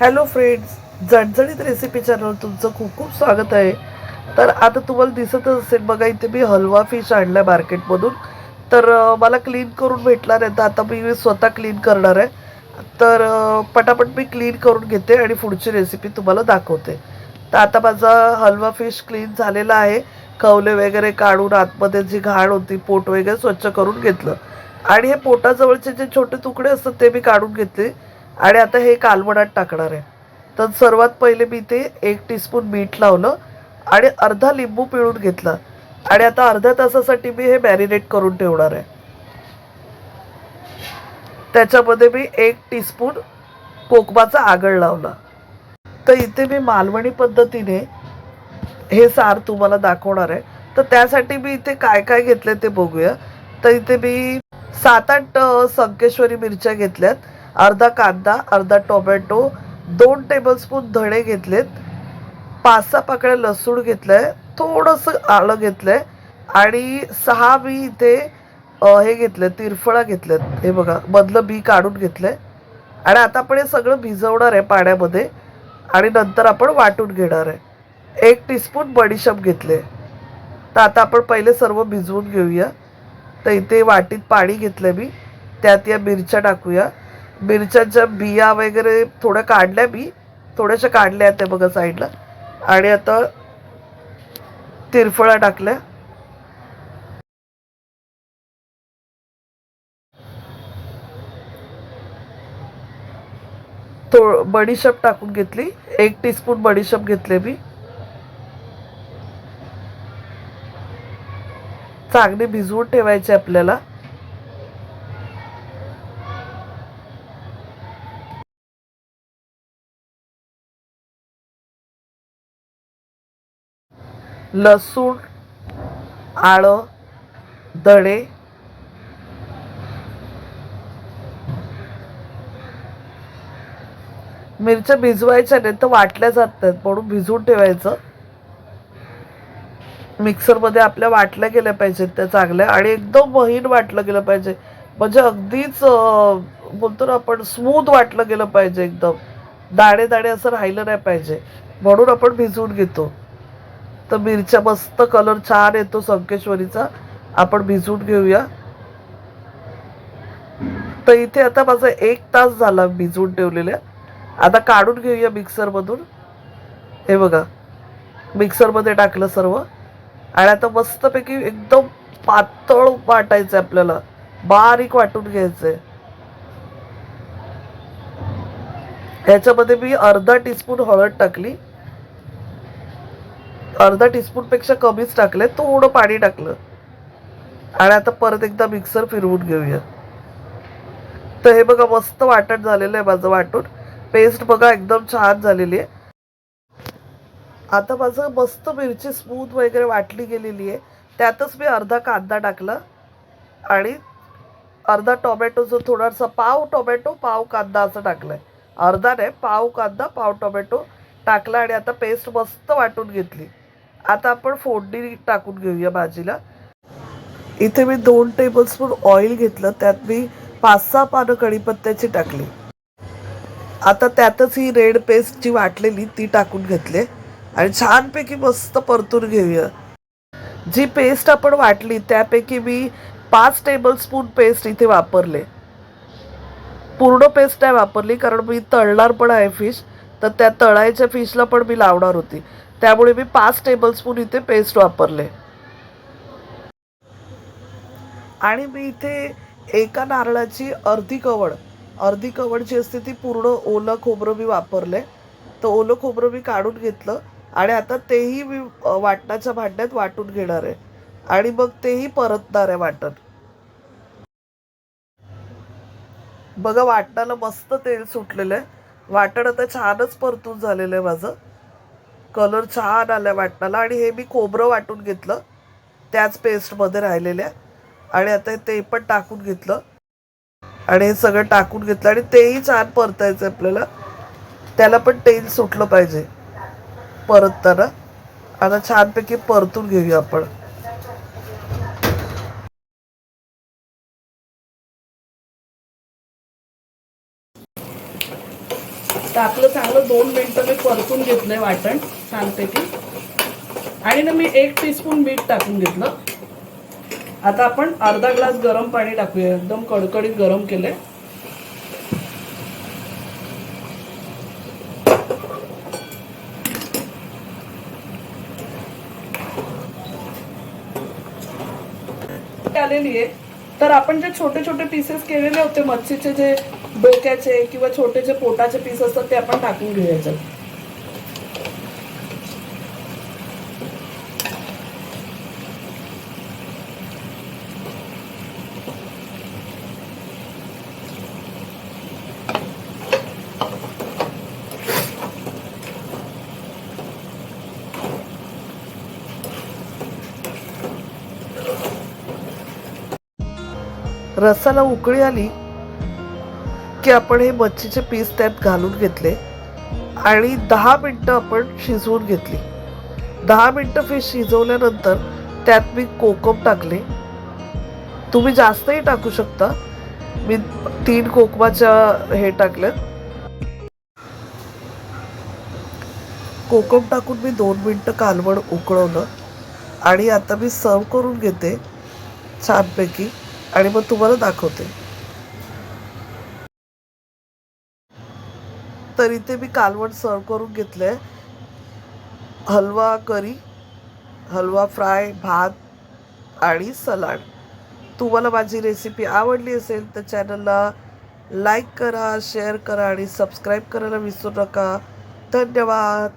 Hello friends जणजणीत recipe channel तुमचं खूप खूप स्वागत आहे. तर आता तुम्हाला दिसतच असेल बघा इथे मी हलवा फिश आणला आहे मार्केटमधून तर मला क्लीन करून भेटला नाही तर आता मी स्वतः क्लीन करणार आहे. तर पटापट मी क्लीन करून घेते आणि पुढची रेसिपी तुम्हाला दाखवते. तर आता माझा हलवा फिश क्लीन झालेला आहे. कवले वगैरे काढून आतमध्ये जी घाण होती पोट वगैरे स्वच्छ करून घेतलं. आणि हे पोटाजवळचे जे छोटे तुकडे असतात ते मी काढून घेतले. आणि आता हे कालवणात टाकणार आहे. तर सर्वात पहिले मी ते एक टीस्पून मीठ लावलं आणि अर्धा लिंबू पिळून घेतला. आणि आता अर्ध्या तासासाठी मी हे मॅरिनेट करून ठेवणार आहे. त्याच्यामध्ये मी एक टीस्पून कोकमाचा आगळ लावला. तर इथे मी मालवणी पद्धतीने हे सार तुम्हाला दाखवणार आहे. तर त्यासाठी मी इथे काय काय घेतलं ते बघूया. तर इथे मी सात आठ संकेश्वरी मिरच्या घेतल्यात. अर्धा कांदा अर्धा टोमॅटो दोन टेबलस्पून धणे घेतलेत. पाच सहा पाकळ्या लसूण आहे थोडंसं आलं घेतलं आहे आणि सहा मी इथे हे घेतलं तिरफळा घेतलेत. हे बघा मधलं बी काढून घेतलंय. आणि आता आपण हे सगळं भिजवणार आहे पाण्यामध्ये आणि नंतर आपण वाटून घेणार आहे. एक टीस्पून बडीशप घेतले. तर आता आपण पहिले सर्व भिजवून घेऊया. तर इथे वाटीत पाणी घेतलं मी. त्यात या मिरच्या टाकूया. मिरच्यांच्या बिया वगैरे थोड्या काढल्या मी. थोड्याशा काढल्या त्या बघा साईडला आणि आता तिरफळा टाकल्या. थो बडीशप टाकून घेतली. एक टीस्पून बडीशप घेतले मी. चांगली भिजवून ठेवायचे आपल्याला. लसूण आळं दणे मिरच्या भिजवायच्या नाही तर वाटल्या जात नाहीत म्हणून भिजवून ठेवायचं. मिक्सरमध्ये आपल्या वाटल्या गेल्या पाहिजेत त्या चांगल्या आणि एकदम महीन वाटलं गेलं पाहिजे. म्हणजे अगदीच बोलतो ना आपण स्मूथ वाटलं गेलं पाहिजे एकदम. दाणे दाणे असं राहिलं नाही पाहिजे. म्हणून आपण भिजवून घेतो. तर मिरच्या मस्त कलर छान येतो संकेश्वरीचा. आपण भिजवून घेऊया. तर इथे आता माझा एक तास झाला भिजवून ठेवलेल्या. आता काढून घेऊया मिक्सरमधून हे बघा. मिक्सरमध्ये टाकलं सर्व. आणि आता मस्तपैकी एकदम पातळ वाटायचं आहे आपल्याला. बारीक वाटून घ्यायचंय. ह्याच्यामध्ये मी अर्धा टीस्पून हळद टाकली. अर्धा टीस्पूनपेक्षा कमीच टाकले थोडं पाणी टाकलं. आणि आता परत एकदा मिक्सर फिरवून घेऊया. तर हे बघा मस्त वाटण झालेलं आहे माझं वाटून. पेस्ट बघा एकदम छान झालेली आहे. आता माझं मस्त मिरची स्मूथ वगैरे वाटली गेलेली आहे. त्यातच मी अर्धा कांदा टाकला. आणि अर्धा टोमॅटो जो थोडासा पाव टोमॅटो पाव कांदा असं टाकलाय. अर्धा नाही पाव कांदा पाव टोमॅटो टाकला आणि आता पेस्ट मस्त वाटून घेतली. आता आपण फोडणी टाकून घेऊया भाजीला. इथे मी दोन टेबलस्पून ऑइल घेतलं त्यात मी पाच सहा पानं कढीपत्त्याची टाकली. आता त्यातच ही रेड पेस्ट जी वाटलेली ती टाकून घेतली. आणि छानपैकी मस्त परतून घेऊया. जी पेस्ट आपण वाटली त्यापैकी मी पाच टेबलस्पून पेस्ट इथे वापरले. पूर्ण पेस्ट नाही वापरली कारण मी तळणार पण आहे फिश तर त्या तळायच्या फिशला पण मी लावणार होती. त्यामुळे मी पाच टेबलस्पून इथे पेस्ट वापरले. आणि मी इथे एका नारळाची अर्धी कवड अर्धी कवड जी असते ती पूर्ण ओलं खोबरं मी वापरले. तर ओलं खोबरं मी काढून घेतलं आणि आता तेही मी वाटणाच्या भांड्यात वाटून घेणार आहे. आणि मग तेही परतणार आहे वाटण. बघा वाटणाला मस्त तेल सुटलेलं आहे. वाटण आता छानच परतून झालेलं आहे माझं. कलर छान आला वाटणाला आणि हे मी खोबरं वाटून घेतलं. त्याच पेस्टमध्ये राहिलेल्या. आणि आता ते पण टाकून घेतलं. आणि हे सगळं टाकून घेतलं आणि तेही छान परतायचं आहे आपल्याला. त्याला पण तेल सुटलं पाहिजे. परतताना. आता छानपैकी परतून घेऊया आपण. तर आपलं चांगलं दोन मिनटं मी परतून घेतलंय वाटण. छानपैकी आणि ना मी एक टीस्पून मीठ टाकून घेतलं. आता आपण अर्धा ग्लास गरम पाणी टाकूया. एकदम कडकडीत गरम केलंय. आलेली आहे. तर आपण जे छोटे छोटे पीसेस केलेले होते मच्छीचे जे डोक्याचे किंवा छोटे जे पोटाचे पीस असतात ते आपण टाकून घ्यायचे रसाला उकळी आली की आपण हे मच्छीचे पीस त्यात घालून घेतले आणि दहा मिनटं आपण शिजवून घेतली. दहा मिनटं फिश शिजवल्यानंतर त्यात मी कोकम टाकले. तुम्ही जास्तही टाकू शकता. मी तीन कोकमाच्या हे टाकल्यात. कोकम टाकून मी दोन मिनटं कालवण उकळवलं आणि आता मी सर्व करून घेते छानपैकी. आणि मग तुम्हाला दाखवते. तर इथे मी कालवण सर्व करून घेतलंय. हलवा करी हलवा फ्राय भात आणि सलाड. तुम्हाला माझी रेसिपी आवडली असेल तर चॅनलला लाईक करा शेअर करा आणि सबस्क्राईब करायला विसरू नका. धन्यवाद.